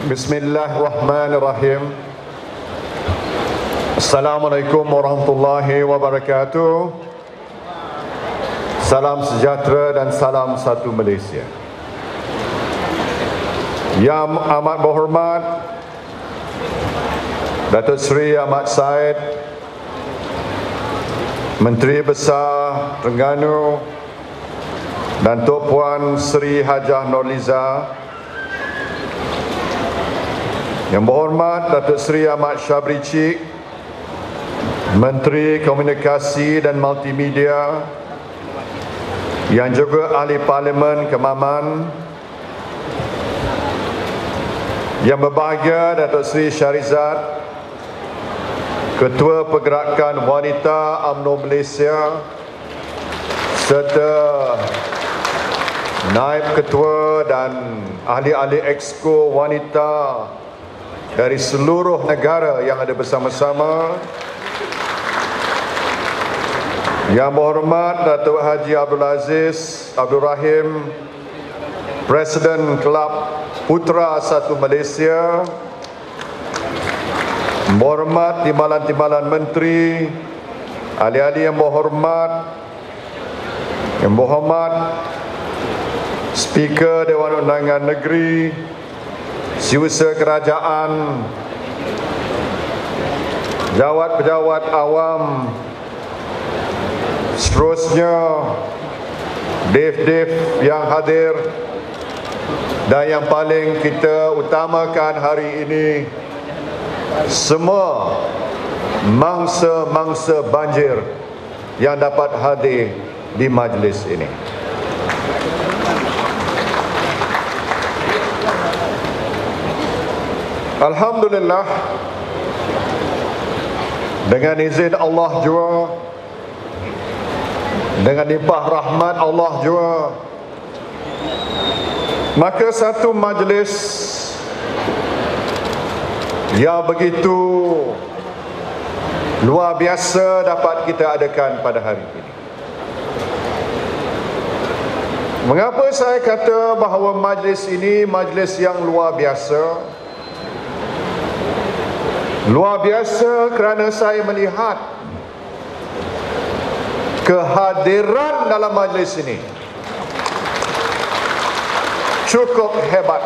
Bismillahirrahmanirrahim. Assalamualaikum warahmatullahi wabarakatuh. Salam sejahtera dan salam satu Malaysia. Yang amat berhormat Datuk Seri Ahmad Said Menteri Besar Terengganu dan Tok Puan Seri Hajah Norliza Yang berhormat Datuk Seri Ahmad Syabri Cik Menteri Komunikasi dan Multimedia Yang juga Ahli Parlimen Kemaman Yang berbahagia Datuk Seri Syarizat Ketua Pergerakan Wanita UMNO Malaysia serta Naib Ketua dan ahli-ahli exco wanita dari seluruh negara yang ada bersama-sama Yang berhormat Datuk Haji Abdul Aziz Abdul Rahim Presiden Kelab Putra Satu Malaysia Berhormat Timbalan-Timbalan Menteri Ahli-ahli yang berhormat Yang berhormat Speaker Dewan Undangan Negeri Siusa Kerajaan Jawat-pejawat awam Seterusnya Dev-dev yang hadir Dan yang paling kita utamakan hari ini semua mangsa-mangsa banjir yang dapat hadir di majlis ini. Alhamdulillah dengan izin Allah jua dengan limpah rahmat Allah jua maka satu majlis yang begitu luar biasa dapat kita adakan pada hari ini. Mengapa saya kata bahawa majlis ini majlis yang luar biasa? Luar biasa kerana saya melihat kehadiran dalam majlis ini. Cukup hebat.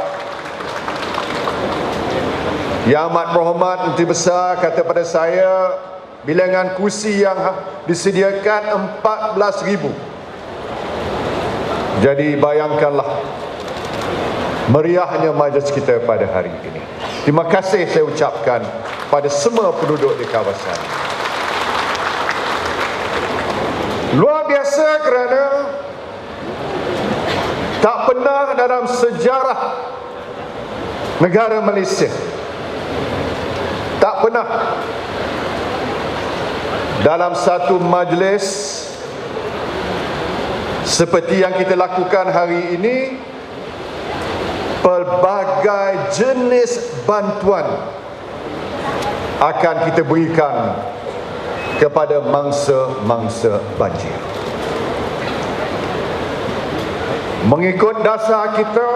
Yang amat berhormat Menteri Besar kata pada saya bilangan kursi yang ha- disediakan 14,000 jadi bayangkanlah meriahnya majlis kita pada hari ini. Terima kasih saya ucapkan pada semua penduduk di kawasan. Luar biasa kerana tak pernah dalam sejarah negara Malaysia. Tak pernah dalam satu majlis seperti yang kita lakukan hari ini pelbagai jenis bantuan akan kita berikan kepada mangsa-mangsa banjir mengikut dasar kita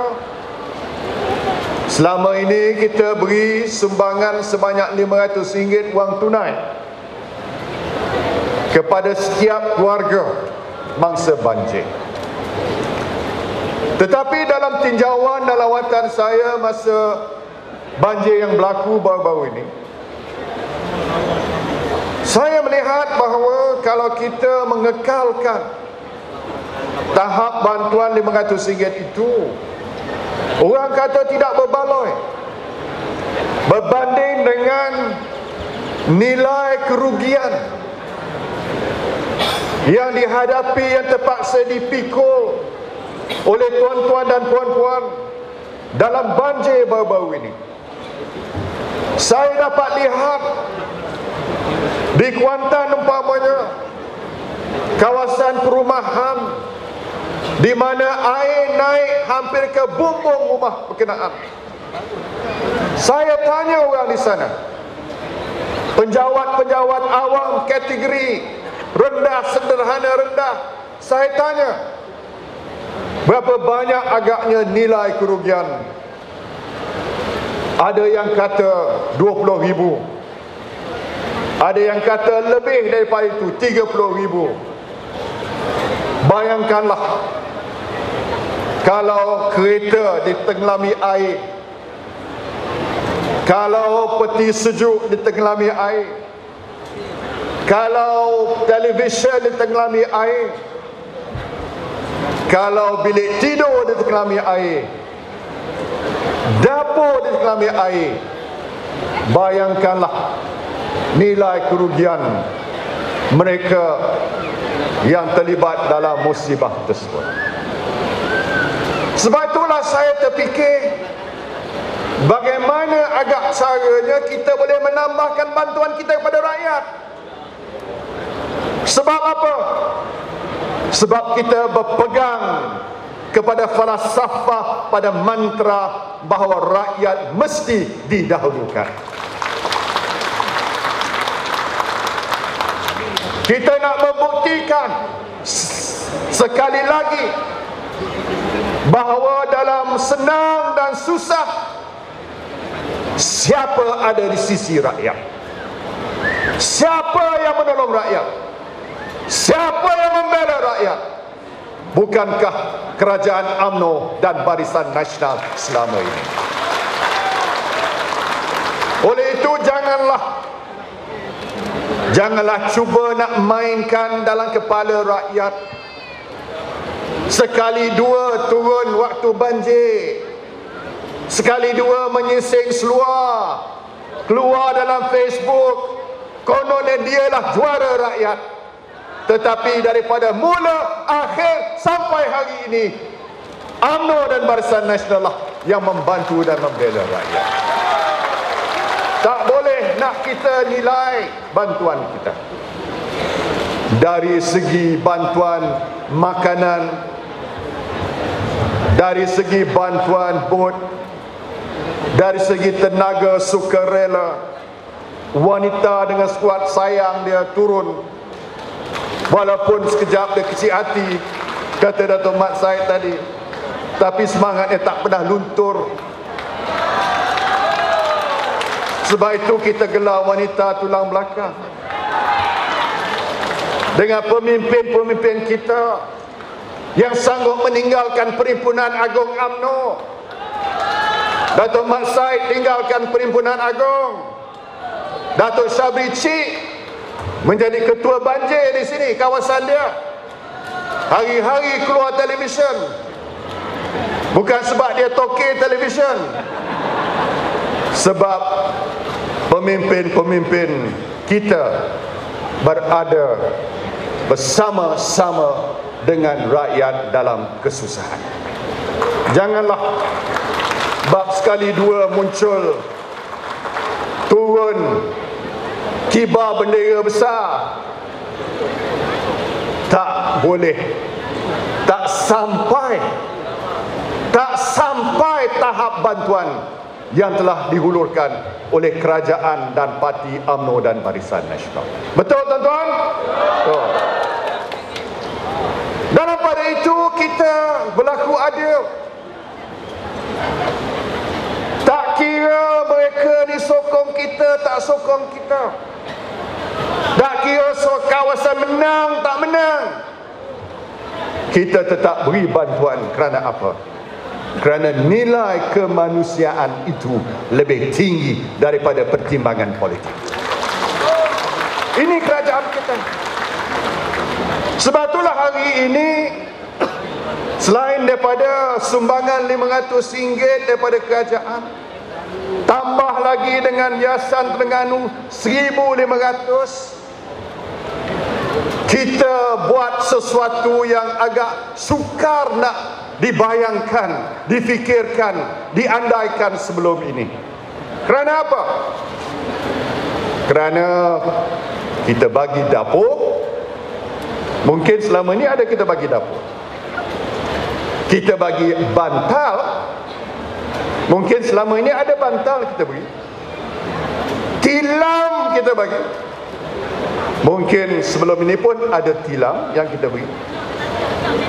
Selama ini kita beri sumbangan sebanyak RM500 wang tunai kepada setiap keluarga mangsa banjir. Tetapi dalam tinjauan dan lawatan saya masa banjir yang berlaku baru-baru ini, saya melihat bahawa kalau kita mengekalkan tahap bantuan RM500 itu Orang kata tidak berbaloi. Berbanding dengan Nilai kerugian Yang dihadapi Yang terpaksa dipikul Oleh tuan-tuan dan puan-puan Dalam banjir baru-baru ini. Saya dapat lihat Di Kuantan umpamanya Kawasan perumahan di mana air naik hampir ke bumbung rumah berkenaan. Saya tanya orang di sana, penjawat-penjawat awam kategori rendah, sederhana, rendah. Saya tanya, berapa banyak agaknya nilai kerugian Ada yang kata 20 ribu Ada yang kata lebih daripada itu 30 ribu. Bayangkanlah Kalau kereta ditenggelami air Kalau peti sejuk ditenggelami air Kalau televisyen ditenggelami air Kalau bilik tidur ditenggelami air dapur di dalam air bayangkanlah nilai kerugian mereka yang terlibat dalam musibah tersebut. Sebab itulah saya terfikir bagaimana agak caranya kita boleh menambahkan bantuan kita kepada rakyat. Sebab apa? Sebab kita berpegang kepada falsafah pada mantra bahawa rakyat mesti didahulukan. Kita nak membuktikan sekali lagi bahawa dalam senang dan susah siapa ada di sisi rakyat? Siapa yang menolong rakyat? Siapa yang membela rakyat? Bukankah kerajaan AMNO dan Barisan Nasional selama ini? Oleh itu janganlah Janganlah cuba nak mainkan dalam kepala rakyat. Sekali dua turun waktu banjir. Sekali dua menyising seluar. Keluar dalam Facebook. Kononnya dialah juara rakyat. Tetapi daripada mula akhir sampai hari ini UMNO dan Barisan Nasional lah yang membantu dan membela rakyat. Tak boleh nak kita nilai bantuan kita. Dari segi bantuan makanan, dari segi bantuan bot, dari segi tenaga sukarela, wanita dengan skuad sayang dia turun Walaupun sekejap dia kecil hati Kata Dato' Mat Said tadi Tapi semangatnya tak pernah luntur Sebab itu kita gelar wanita tulang belakang. Dengan pemimpin-pemimpin kita Yang sanggup meninggalkan Perhimpunan Agung AMNO Dato' Mat Said tinggalkan Perhimpunan Agung. Dato' Syabri Cik menjadi ketua banjir di sini kawasan dia. Hari-hari keluar televisyen. Bukan sebab dia toke televisyen. Sebab pemimpin-pemimpin kita berada bersama-sama dengan rakyat dalam kesusahan. Janganlah bab sekali dua muncul. Turun kibar bendera besar. Tak boleh tak sampai tak sampai tahap bantuan yang telah dihulurkan oleh kerajaan dan parti AMNO dan Barisan Nasional. Betul tuan-tuan? Betul. Dalam pada itu kita berlaku adil. Tak kira mereka ni sokong kita, tak sokong kita. Tak kira kawasan menang tak menang Kita tetap beri bantuan kerana apa? Kerana nilai kemanusiaan itu lebih tinggi daripada pertimbangan politik. Ini kerajaan kita. Sebab itulah hari ini Selain daripada sumbangan RM500 daripada kerajaan Tambah lagi dengan Yayasan Terengganu 1500 kita buat sesuatu yang agak sukar nak dibayangkan, difikirkan, diandaikan sebelum ini. Kerana apa? Kerana kita bagi dapur. Mungkin selama ini ada kita bagi dapur. Kita bagi bantal. Mungkin selama ini ada bantal kita bagi. Tilam kita bagi. Mungkin sebelum ini pun ada tilam yang kita beri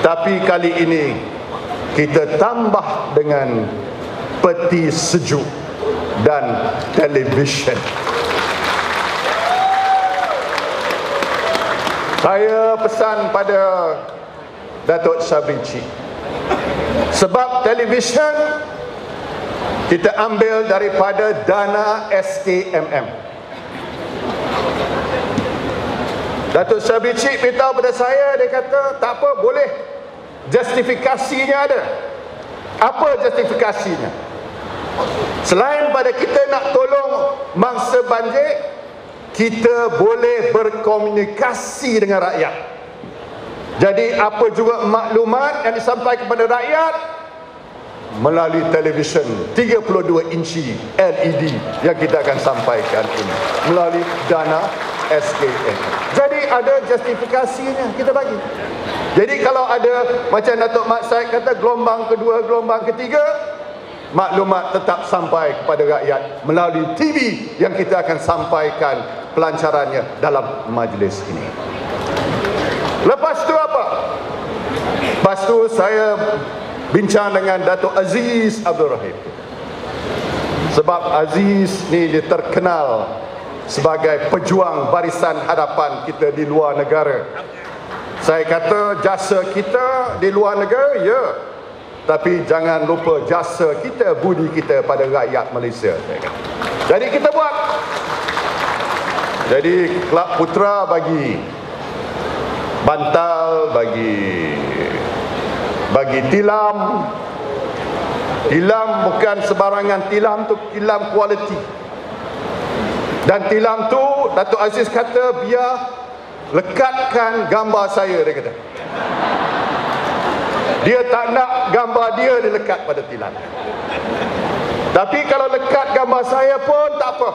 Tapi kali ini Kita tambah dengan Peti sejuk dan televisyen. Saya pesan pada Datuk Sabri Cik sebab televisyen kita ambil daripada dana SKMM. Datuk Sabri beritahu pada saya, dia kata, tak apa, boleh. Justifikasinya ada. Apa justifikasinya? Selain pada kita nak tolong mangsa banjir, kita boleh berkomunikasi dengan rakyat. Jadi apa juga maklumat yang disampaikan kepada rakyat melalui televisyen 32 inci LED yang kita akan sampaikan ini melalui dana SKN. Jadi ada justifikasinya kita bagi. Jadi kalau ada macam Datuk Mat Said kata gelombang kedua, gelombang ketiga, maklumat tetap sampai kepada rakyat melalui TV yang kita akan sampaikan pelancarannya dalam majlis ini. Lepas tu apa? Lepas tu saya bincang dengan Datuk Aziz Abdul Rahim. Sebab Aziz ni dia terkenal sebagai pejuang barisan hadapan kita di luar negara. Saya kata jasa kita di luar negara, ya. Tapi jangan lupa jasa kita, budi kita pada rakyat Malaysia. Jadi kita buat. Jadi Kelab Putra bagi bantal bagi bagi tilam tilam bukan sebarangan tilam tu tilam kualiti dan tilam tu Datuk Aziz kata biar lekatkan gambar saya dia kata. Dia tak nak gambar dia dilekat pada tilam tapi kalau lekat gambar saya pun tak apa.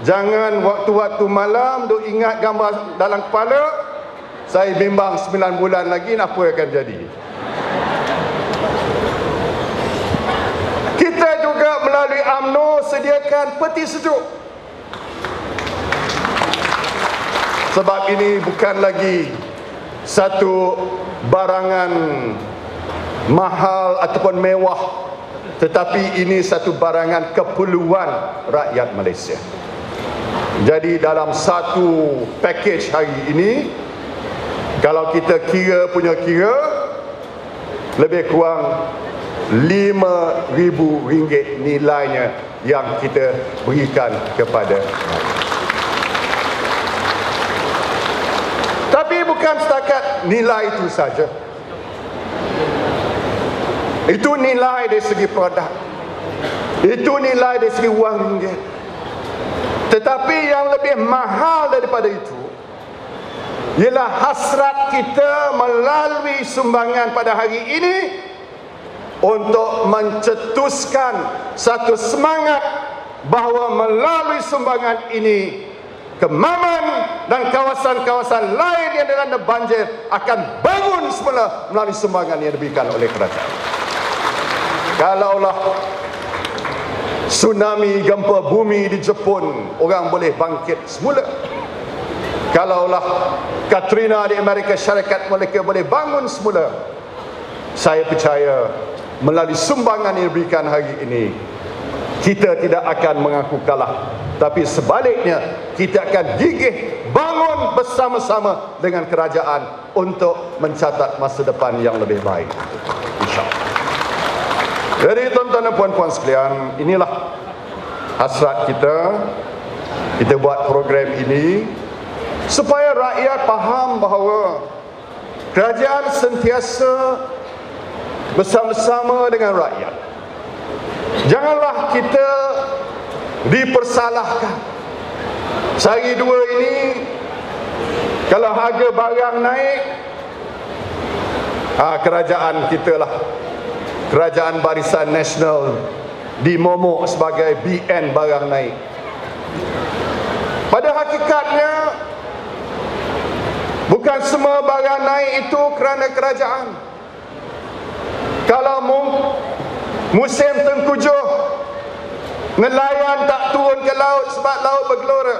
Jangan waktu-waktu malam duk ingat gambar dalam kepala saya bimbang 9 bulan lagi apa akan jadi? Kita juga melalui AMNO sediakan peti sejuk sebab ini bukan lagi satu barangan mahal ataupun mewah tetapi ini satu barangan keperluan rakyat Malaysia. Jadi dalam satu package hari ini kalau kita kira punya kira lebih kurang RM5,000 nilainya yang kita berikan kepada tapi bukan setakat nilai itu saja. Itu nilai dari segi produk. Itu nilai dari segi wang ringgit. Tetapi yang lebih mahal daripada itu ialah hasrat kita melalui sumbangan pada hari ini untuk mencetuskan satu semangat bahawa melalui sumbangan ini Kemaman dan kawasan-kawasan lain yang dilanda banjir akan bangun semula melalui sumbangan yang diberikan oleh kerajaan. Kalaulah tsunami gempa bumi di Jepun orang boleh bangkit semula kalaulah Katrina di Amerika Syarikat mereka boleh bangun semula saya percaya melalui sumbangan yang diberikan hari ini kita tidak akan mengaku kalah tapi sebaliknya kita akan gigih bangun bersama-sama dengan kerajaan untuk mencatat masa depan yang lebih baik. Insyaallah. Jadi tuan-tuan dan puan-puan sekalian inilah hasrat kita. Kita buat program ini supaya rakyat faham bahawa kerajaan sentiasa bersama-sama dengan rakyat. Janganlah kita dipersalahkan. Sehari dua ini kalau harga barang naik ha, kerajaan kita lah. Kerajaan barisan nasional dimomok sebagai BN barang naik. Pada hakikatnya Bukan semua barang naik itu kerana kerajaan. Kalau musim tengkujuh, nelayan tak turun ke laut sebab laut bergelora.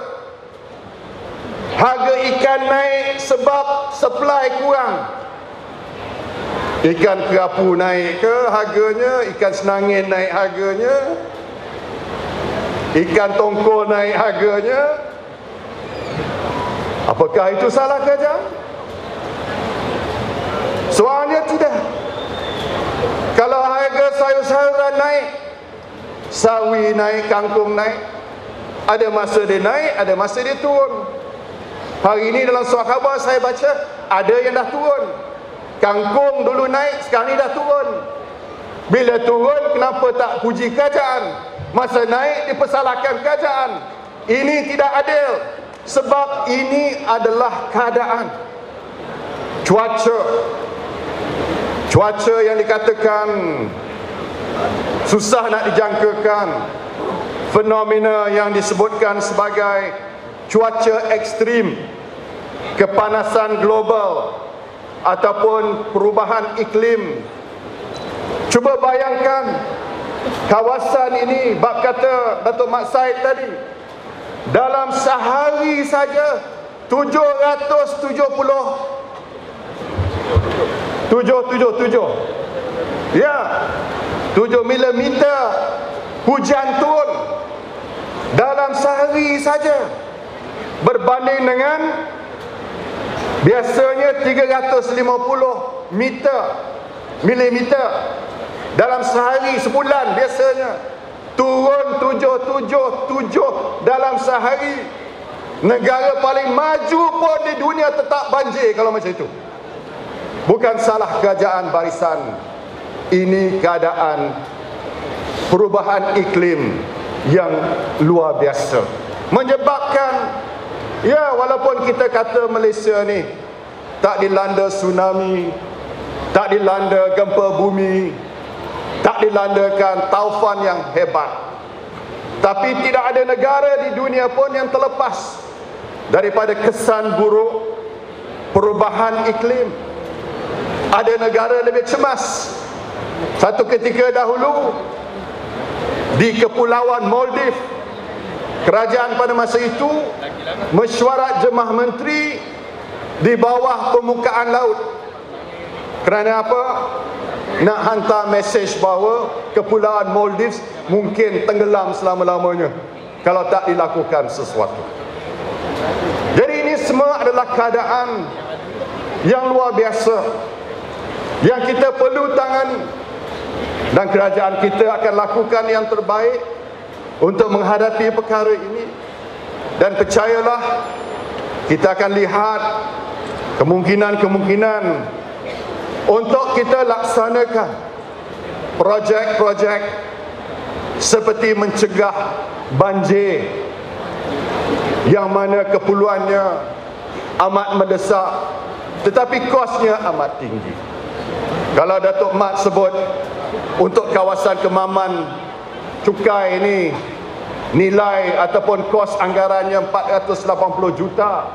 Harga ikan naik sebab supply kurang. Ikan kerapu naik ke harganya, ikan senangin naik harganya. ikan tongkol naik harganya apakah itu salah kerajaan soalnya tidak kalau harga sayur-sayuran naik sawi naik, kangkung naik. Ada masa dia naik, ada masa dia turun. Hari ini dalam surat khabar saya baca ada yang dah turun. Kangkung dulu naik, sekarang ni dah turun. Bila turun kenapa tak puji kerajaan? Masa naik dipersalahkan kerajaan. Ini tidak adil. Sebab ini adalah keadaan. Cuaca. Cuaca yang dikatakan susah nak dijangkakan fenomena yang disebutkan sebagai cuaca ekstrim kepanasan global ataupun perubahan iklim. Cuba bayangkan kawasan ini bab kata Datuk Mak Said tadi dalam sehari saja 770 777 ya 7 milimeter hujan turun dalam sehari saja. Berbanding dengan biasanya 350 meter milimeter dalam sehari sebulan biasanya. Turun tujuh tujuh tujuh dalam sehari. Negara paling maju pun di dunia tetap banjir kalau macam itu. Bukan salah kerajaan barisan ini keadaan perubahan iklim yang luar biasa. Menyebabkan ya walaupun kita kata Malaysia ni tak dilanda tsunami tak dilanda gempa bumi tak dilandakan taufan yang hebat tapi tidak ada negara di dunia pun yang terlepas daripada kesan buruk perubahan iklim. Ada negara lebih cemas satu ketika dahulu di kepulauan Maldives kerajaan pada masa itu mesyuarat jemaah menteri di bawah permukaan laut kerana apa nak hantar mesej bahawa kepulauan Maldives mungkin tenggelam selama-lamanya kalau tak dilakukan sesuatu. Jadi ini semua adalah keadaan yang luar biasa yang kita perlu tangani dan kerajaan kita akan lakukan yang terbaik untuk menghadapi perkara ini. Dan percayalah kita akan lihat kemungkinan-kemungkinan untuk kita laksanakan projek-projek seperti mencegah banjir yang mana keperluannya amat mendesak tetapi kosnya amat tinggi. Kalau Datuk Mat sebut untuk kawasan kemaman cukai ini nilai ataupun kos anggarannya 480 juta.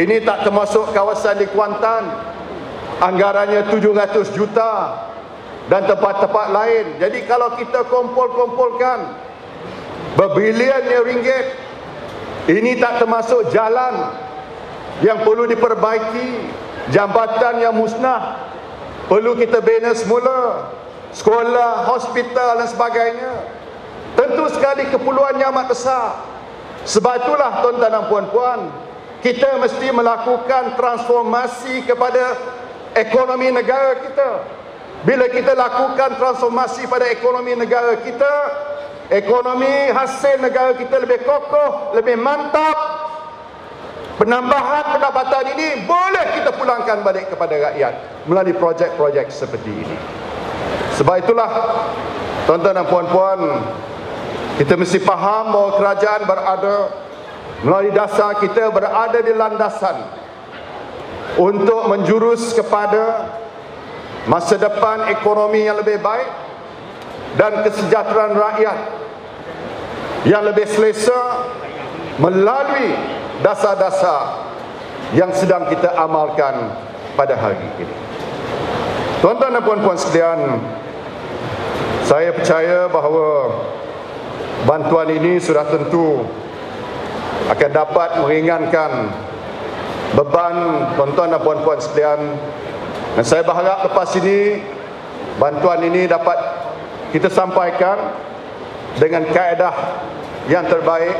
Ini tak termasuk kawasan di Kuantan. Anggarannya 700 juta dan tempat-tempat lain. Jadi kalau kita kumpul-kumpulkan berbiliannya ringgit, ini tak termasuk jalan yang perlu diperbaiki, jambatan yang musnah perlu kita bina semula, sekolah, hospital dan sebagainya. Tentu sekali keperluannya amat besar. Sebab itulah tuan-tuan dan puan-puan, kita mesti melakukan transformasi kepada ekonomi negara kita. Bila kita lakukan transformasi pada ekonomi negara kita, ekonomi hasil negara kita lebih kokoh, lebih mantap. Penambahan pendapatan ini boleh kita pulangkan balik kepada rakyat melalui projek-projek seperti ini. Sebab itulah tuan-tuan dan puan-puan, kita mesti faham bahawa kerajaan berada melalui dasar kita berada di landasan untuk menjurus kepada masa depan ekonomi yang lebih baik dan kesejahteraan rakyat yang lebih selesa melalui dasar-dasar yang sedang kita amalkan pada hari ini. Tuan-tuan dan puan-puan sekalian, saya percaya bahawa bantuan ini sudah tentu akan dapat meringankan beban tuan-tuan dan puan-puan sekalian. Dan saya berharap lepas ini bantuan ini dapat kita sampaikan dengan kaedah yang terbaik.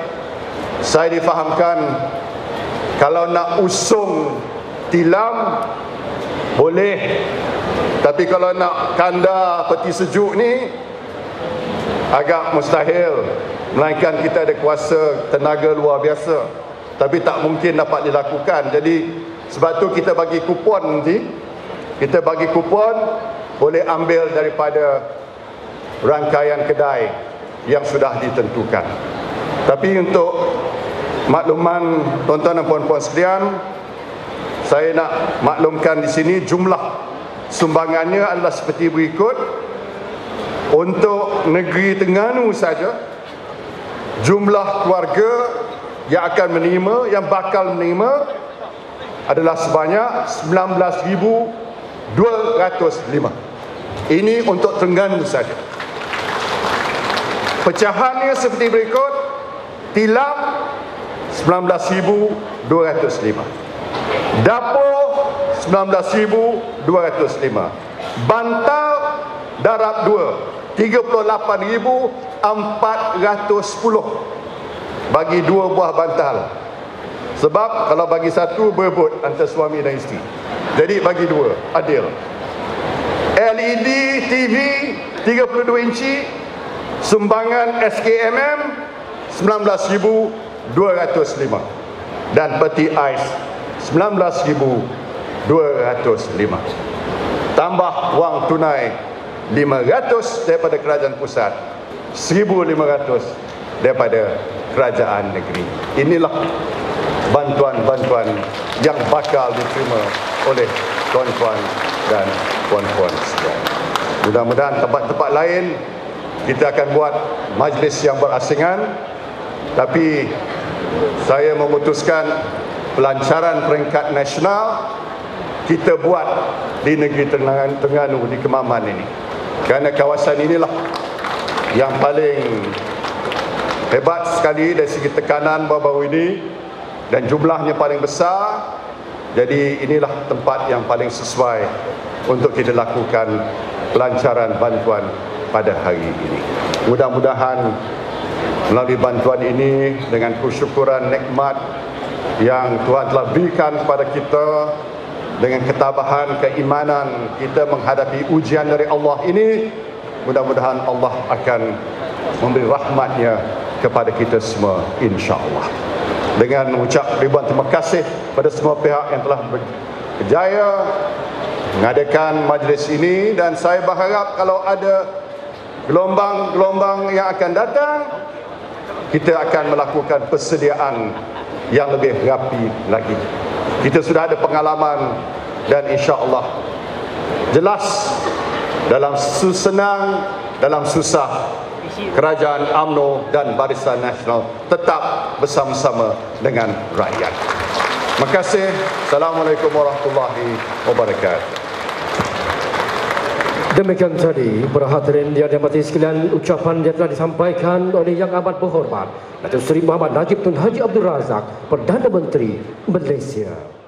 Saya difahamkan kalau nak usung tilam boleh tapi kalau nak kanda peti sejuk ni agak mustahil. Melainkan kita ada kuasa tenaga luar biasa. Tapi tak mungkin dapat dilakukan. Jadi sebab tu kita bagi kupon nanti. Kita bagi kupon boleh ambil daripada rangkaian kedai yang sudah ditentukan. Tapi untuk makluman tuan-tuan dan puan-puan sekalian saya nak maklumkan di sini jumlah sumbangannya adalah seperti berikut. Untuk negeri Tengganu saja jumlah keluarga yang akan menerima yang bakal menerima adalah sebanyak 19,205 ini untuk Tengganu saja. Pecahannya seperti berikut. Tilam 19,205 dapur 19,205 bantal darab 2 38,410 bagi dua buah bantal. Sebab kalau bagi satu berebut antara suami dan isteri. Jadi bagi dua adil. LED TV 32 inci. Sumbangan SKMM 19,205 dan peti ais 19,205 tambah wang tunai 500 daripada kerajaan pusat 1500 daripada kerajaan negeri. Inilah bantuan-bantuan yang bakal diterima oleh tuan-tuan dan puan-puan sekalian. Mudah-mudahan tempat-tempat lain kita akan buat majlis yang berasingan tapi saya memutuskan pelancaran peringkat nasional kita buat di negeri Terengganu di Kemaman ini. Kerana kawasan inilah yang paling hebat sekali dari segi tekanan baru-baru ini dan jumlahnya paling besar. Jadi inilah tempat yang paling sesuai untuk kita lakukan pelancaran bantuan pada hari ini. Mudah-mudahan melalui bantuan ini dengan kesyukuran nikmat yang Tuhan telah berikan kepada kita dengan ketabahan keimanan kita menghadapi ujian dari Allah ini mudah-mudahan Allah akan memberi rahmatnya kepada kita semua insya-Allah. Dengan mengucap ribuan terima kasih pada semua pihak yang telah berjaya mengadakan majlis ini dan saya berharap kalau ada gelombang-gelombang yang akan datang kita akan melakukan persediaan yang lebih rapi lagi kita sudah ada pengalaman dan insya Allah jelas dalam susenang dalam susah kerajaan AMNO dan Barisan Nasional tetap bersama-sama dengan rakyat. Terima kasih. Assalamualaikum warahmatullahi wabarakatuh. Demikian tadi para hadirin yang dihormati sekalian ucapan yang telah disampaikan oleh yang amat berhormat Datuk Seri Muhammad Najib Tun Haji Abdul Razak Perdana Menteri Malaysia.